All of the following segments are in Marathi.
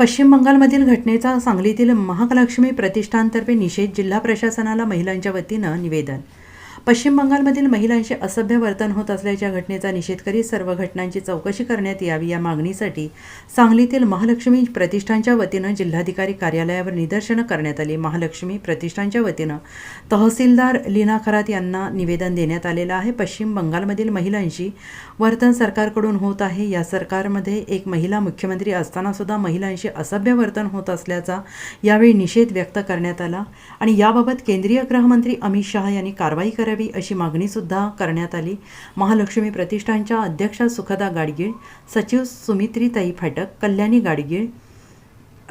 पश्चिम बंगालमधील घटनेचा सांगलीतील महालक्ष्मी प्रतिष्ठानतर्फे निषेध जिल्हा प्रशासनाला महिलांच्या वतीनं निवेदन पश्चिम बंगालमधील महिलांशी असभ्य वर्तन होत असल्याच्या घटनेचा निषेध करीत सर्व घटनांची चौकशी करण्यात यावी या मागणीसाठी सांगलीतील महालक्ष्मी प्रतिष्ठानच्या वतीनं जिल्हाधिकारी कार्यालयावर निदर्शनं करण्यात आली. महालक्ष्मी प्रतिष्ठानच्या वतीनं तहसीलदार लीना खरात यांना निवेदन देण्यात आलेलं आहे. पश्चिम बंगालमधील महिलांशी वर्तन सरकारकडून होत आहे. या सरकारमध्ये एक महिला मुख्यमंत्री असताना सुद्धा महिलांशी असभ्य वर्तन होत असल्याचा यावेळी निषेध व्यक्त करण्यात आला. आणि याबाबत केंद्रीय गृहमंत्री अमित शहा यांनी कारवाई करावी अशी मागणीसुद्धा करण्यात आली. महालक्ष्मी प्रतिष्ठानच्या अध्यक्षा सुखदा गाडगीळ सचिव सुमित्रीताई फाटक कल्याणी गाडगीळ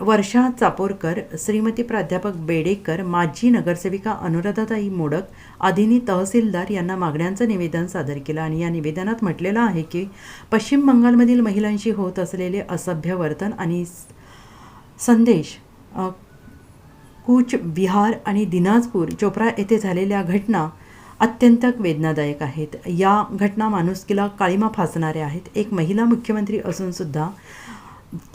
वर्षा चापोरकर श्रीमती प्राध्यापक बेडेकर माजी नगरसेविका अनुराधाताई मोडक आदींनी तहसीलदार यांना मागण्यांचं निवेदन सादर केलं आणि या निवेदनात म्हटलेलं आहे की पश्चिम बंगालमधील महिलांशी होत असलेले असभ्य वर्तन आणि संदेश कूच बिहार आणि दिनाजपूर चोप्रा येथे झालेल्या घटना अत्यंत वेदनादायक आहेत. या घटना माणुसकीला काळीमा फासणाऱ्या आहेत. एक महिला मुख्यमंत्री असूनसुद्धा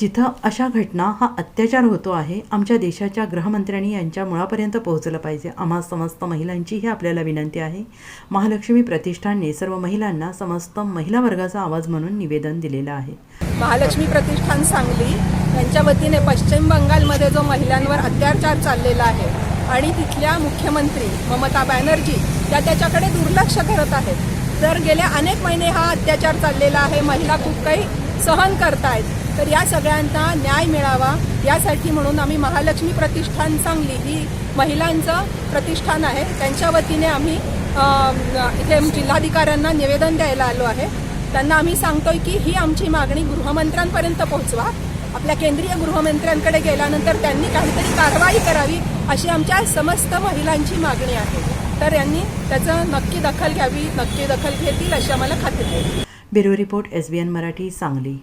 जिथं अशा घटना हा अत्याचार होतो आहे आमच्या देशाच्या गृहमंत्र्यांनी यांच्या मुळापर्यंत पोहोचलं पाहिजे. आम्हा समस्त महिलांची ही आपल्याला विनंती आहे. महालक्ष्मी प्रतिष्ठानने सर्व महिलांना समस्त महिला वर्गाचा आवाज म्हणून निवेदन दिलेलं आहे. महालक्ष्मी प्रतिष्ठान सांगली यांच्या वतीने पश्चिम बंगालमध्ये जो महिलांवर अत्याचार चाललेला आहे आणि तिथल्या मुख्यमंत्री ममता बॅनर्जी त्या त्याच्याकडे दुर्लक्ष करत आहेत. तर गेल्या अनेक महिने हा अत्याचार चाललेला आहे. महिला खूप काही सहन करतायत. तर या सगळ्यांना न्याय मिळावा यासाठी म्हणून आम्ही महालक्ष्मी प्रतिष्ठान सांगली ही महिलांचं प्रतिष्ठान आहे. त्यांच्या वतीने आम्ही इथे जिल्हाधिकाऱ्यांना निवेदन द्यायला आलो आहे. त्यांना आम्ही सांगतोय की ही आमची मागणी गृहमंत्र्यांपर्यंत पोहोचवा. आपल्या केंद्रीय गृहमंत्र्यांकडे गेल्यानंतर त्यांनी काहीतरी कारवाई करावी. अशी आमच्या समस्त महिलांची मागणी आहे. तर यांनी त्याचं नक्की दखल घ्यावी नक्की दखल घेतील अशी आम्हाला खात्री आहे. Bureau report S B N Marathi Sangli.